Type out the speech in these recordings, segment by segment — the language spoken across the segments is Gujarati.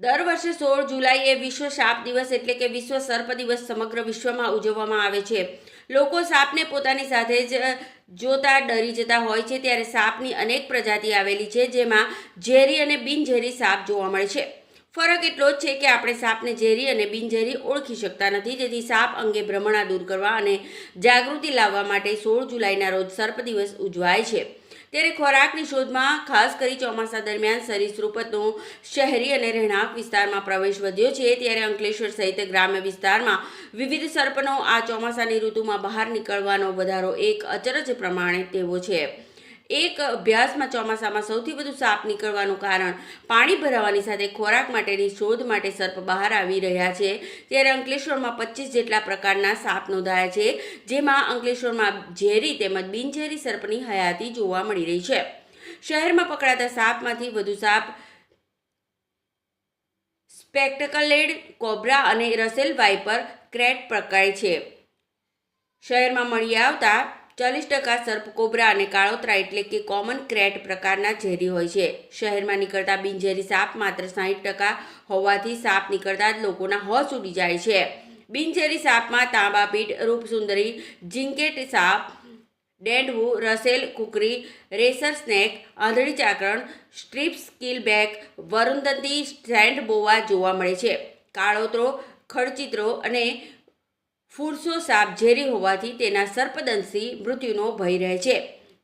દર વર્ષે સોળ જુલાઈએ વિશ્વ સાપ દિવસ એટલે કે વિશ્વ સર્પ દિવસ સમગ્ર વિશ્વમાં ઉજવવામાં આવે છે. લોકો સાપને પોતાની સાથે જ જોતા, ડરી જતા હોય છે ત્યારે સાપની અનેક પ્રજાતિ આવેલી છે જેમાં ઝેરી અને બિનઝેરી સાપ જોવા મળે છે. ફરક એટલો જ છે કે આપણે સાપને ઝેરી અને બિનઝેરી ઓળખી શકતા નથી. જેથી સાપ અંગે ભ્રમણા દૂર કરવા અને જાગૃતિ લાવવા માટે સોળ જુલાઈના રોજ સર્પ દિવસ ઉજવાય છે. ત્યારે ખોરાકની શોધમાં, ખાસ કરી ચોમાસા દરમિયાન સરીસૃપનો શહેરી અને રહેણાંક વિસ્તારમાં પ્રવેશ વધ્યો છે, ત્યારે અંકલેશ્વર સહિત ગ્રામ્ય વિસ્તારમાં વિવિધ સર્પનો આ ચોમાસાની ઋતુમાં બહાર નીકળવાનો વધારો એક અચરજ પ્રમાણે તેવો છે. એક અભ્યાસમાં ચોમાસામાં સૌથી વધુ સાપ નીકળવાનું કારણ પાણી ભરાવાની સાથે ખોરાક માટેની શોધ માટે સર્પ બહાર આવી રહ્યા છે. ત્યારે અંકલેશ્વરમાં પચીસ જેટલા પ્રકારના સાપ નોંધાયા છે, જેમાં અંકલેશ્વરમાં ઝેરી તેમજ બિનઝેરી સર્પની હયાતી જોવા મળી રહી છે. શહેરમાં પકડાતા સાપમાંથી વધુ સાપ સ્પેક્ટકલેડ, કોબ્રા અને રસેલ વાઇપર ક્રેટ પ્રકાય છે. શહેરમાં મળી આવતા ચાલીસ ટકા સર્પ, કોબરા અને કાળોતરા એટલે કે કોમન ક્રેટ પ્રકારના ઝેરી હોય છે. શહેરમાં નીકળતા બિનઝેરી સાપ માત્ર સાહીઠ ટકા હોવાથી સાપ નીકળતા જ લોકોના હોશ ઉડી જાય છે. બિનઝેરી સાપમાં તાંબાપીઠ રૂપસુંદરી, જિંકેટ સાપ, ડેન્ડવુ, રસેલ, કુકરી, રેસર સ્નેક, આંધળી ચાકરણ, સ્ટ્રીપ સ્કીલ બેક વરુંદંતી સ્ટેન્ડ બોવા જોવા મળે છે. કાળોતરો, ખડચિત્રો અને ફૂરસો સાપ ઝેરી હોવાથી તેના સર્પદંશી મૃત્યુનો ભય રહે છે.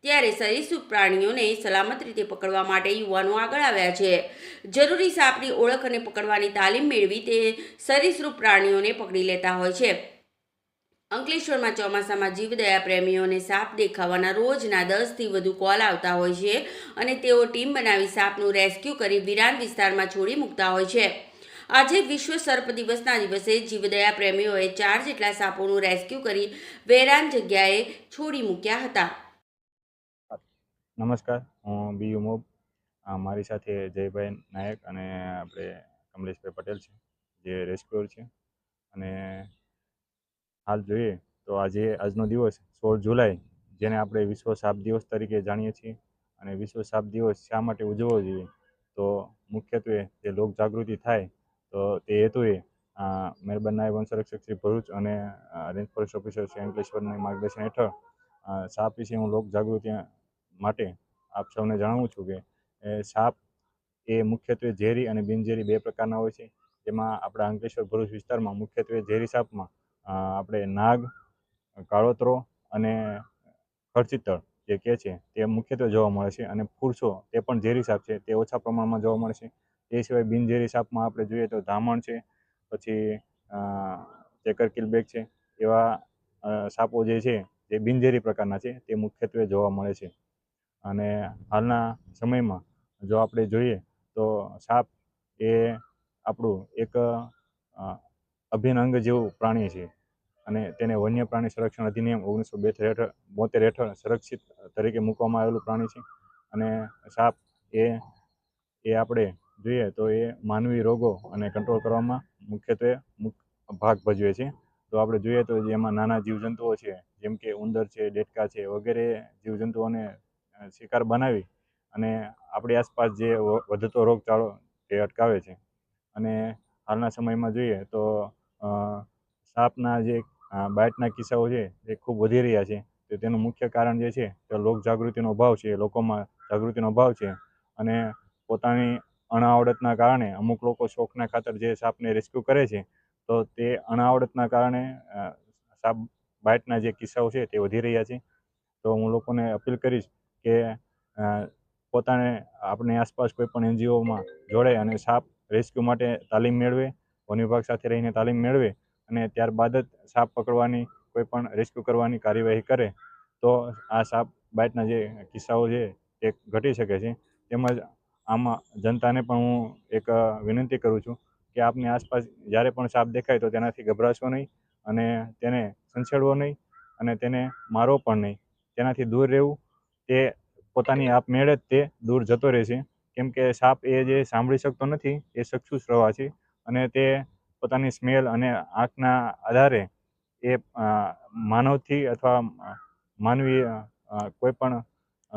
ત્યારે સરીસૃપ પ્રાણીઓને સલામત રીતે પકડવા માટે યુવાનો આગળ આવ્યા છે. જરૂરી સાપની ઓળખ અને પકડવાની તાલીમ મેળવી તે સરીસૃપ પ્રાણીઓને પકડી લેતા હોય છે. અંકલેશ્વરમાં ચોમાસામાં જીવદયા પ્રેમીઓને સાપ દેખાવાના રોજના દસથી વધુ કોલ આવતા હોય છે અને તેઓ ટીમ બનાવી સાપનું રેસ્ક્યુ કરી વિરાન વિસ્તારમાં છોડી મૂકતા હોય છે. આજે વિશ્વ સર્પ દિવસના દિવસે જીવદયા પ્રેમીઓએ ચાર જેટલા સાપોનું રેસ્ક્યુ કરી વેરાન જગ્યાએ છોડી મૂક્યા હતા. નમસ્કાર, હું બી મોબ આ મારી સાથે જયભાઈ નાયક અને આપણે કમલેશભાઈ પટેલ છે, જે રેસ્ક્યુઅર છે. અને હાલ જોઈએ તો આજે આજનો દિવસ સોળ જુલાઈ, જેને આપણે વિશ્વ સાપ દિવસ તરીકે જાણીએ છીએ. અને વિશ્વ સાપ દિવસ શા માટે ઉજવવો જોઈએ? તો મુખ્યત્વે જે લોક જાગૃતિ થાય તો તે હેતુએ આ મહેરબાન નાયબ વન સંરક્ષક શ્રી ભરૂચ અને રેન્જ ફોરેસ્ટ ઓફિસર શ્રી અંકલેશ્વરના માર્ગદર્શન હેઠળ સાપ વિશે હું લોક જાગૃતિ માટે આપ સૌને જણાવું છું કે સાપ એ મુખ્યત્વે ઝેરી અને બિનઝેરી બે પ્રકારના હોય છે. જેમાં આપણા અંકલેશ્વર ભરૂચ વિસ્તારમાં મુખ્યત્વે ઝેરી સાપમાં આપણે નાગ, કાળોતરો અને ખડચિત્તળ જે કહે છે તે મુખ્યત્વે જોવા મળે છે અને ફૂરસો તે પણ ઝેરી સાપ છે. તે ઓછા પ્રમાણમાં જોવા મળે છે. એ સિવાય બિનઝેરી સાપમાં આપણે જોઈએ તો ધામણ છે, પછી ચેકર કિલબેક છે, એવા સાપો જે છે જે બિનઝેરી પ્રકારના છે, તે મુખ્યત્વે જોવા મળે છે. અને હાલના સમયમાં જો આપણે જોઈએ તો સાપ એ આપણું એક અભિન્ન અંગ જેવું પ્રાણી છે અને તેને વન્ય પ્રાણી સંરક્ષણ અધિનિયમ ઓગણીસો બેતેર હેઠળ બોતેર હેઠળ સંરક્ષિત તરીકે મૂકવામાં આવેલું પ્રાણી છે. અને સાપ એ એ આપણે જોઈએ તો એ માનવી રોગો અને કંટ્રોલ કરવામાં મુખ્યત્વે ભાગ ભજવે છે. તો આપણે જોઈએ તો જેમાં નાના જીવજંતુઓ છે, જેમ કે ઉંદર છે ડેટકા છે, વગેરે જીવજંતુઓને શિકાર બનાવી અને આપણી આસપાસ જે વધતો રોગચાળો તે અટકાવે છે. અને હાલના સમયમાં જોઈએ તો સાપના જે બાઇટના કિસ્સાઓ છે એ ખૂબ વધી રહ્યા છે. તો તેનું મુખ્ય કારણ જે છે તે લોક જાગૃતિનો અભાવ છે, લોકોમાં જાગૃતિનો અભાવ છે અને પોતાની અણાવડતના કારણે અમુક લોકો શોખના ખાતર જે સાપને રેસ્ક્યુ કરે છે, તો તે અણાવડતના કારણે સાપ બાઇટના જે કિસ્સાઓ છે તે વધી રહ્યા છે. તો હું લોકોને અપીલ કરીશ કે પોતાને આપણી આસપાસ કોઈ પણ એનજીઓમાં જોડાય અને સાપ રેસ્ક્યુ માટે તાલીમ મેળવે, વન વિભાગ સાથે રહીને તાલીમ મેળવે અને ત્યારબાદ જ સાપ પકડવાની કોઈ પણ રેસ્ક્યુ કરવાની કાર્યવાહી કરે, તો આ સાપ બાઇટના જે કિસ્સાઓ છે તે ઘટી શકે છે. તેમજ આમાં જનતાને પણ હું એક વિનંતી કરું છું કે આપની આસપાસ જ્યારે પણ સાપ દેખાય તો તેનાથી ગભરાશો નહીં અને તેને સંછેડવો નહીં અને તેને મારવો પણ નહીં. તેનાથી દૂર રહેવું, તે પોતાની આપમેળે જ તે દૂર જતો રહેશે. કેમ કે સાપ એ જે સાંભળી શકતો નથી, એ ચક્ષુ શ્રવા છે અને તે પોતાની સ્મેલ અને આંખના આધારે એ માનવથી અથવા માનવી કોઈ પણ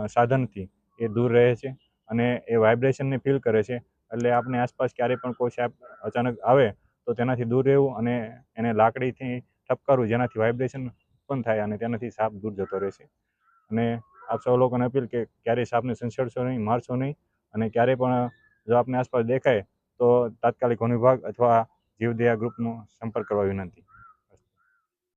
સાધનથી એ દૂર રહે છે. અને એ વાઇબ્રેશનને ફીલ કરે છે. એટલે આપની આસપાસ ક્યારેય પણ કોઈ સાપ અચાનક આવે, તો તેનાથી દૂર રહેવું અને એને લાકડીથી ઠપકારવું, જેનાથી વાઇબ્રેશન પણ થાય અને તેનાથી સાપ દૂર જતો રહેશે અને આપ સૌ લોકોને અપીલ કે ક્યારેય સાપને સંસેડશો નહીં, મારશો નહીં અને ક્યારેય પણ જો આપને આસપાસ દેખાય, તો તાત્કાલિક વન વિભાગ અથવા જીવદયા ગ્રુપનો સંપર્ક કરવા વિનંતી.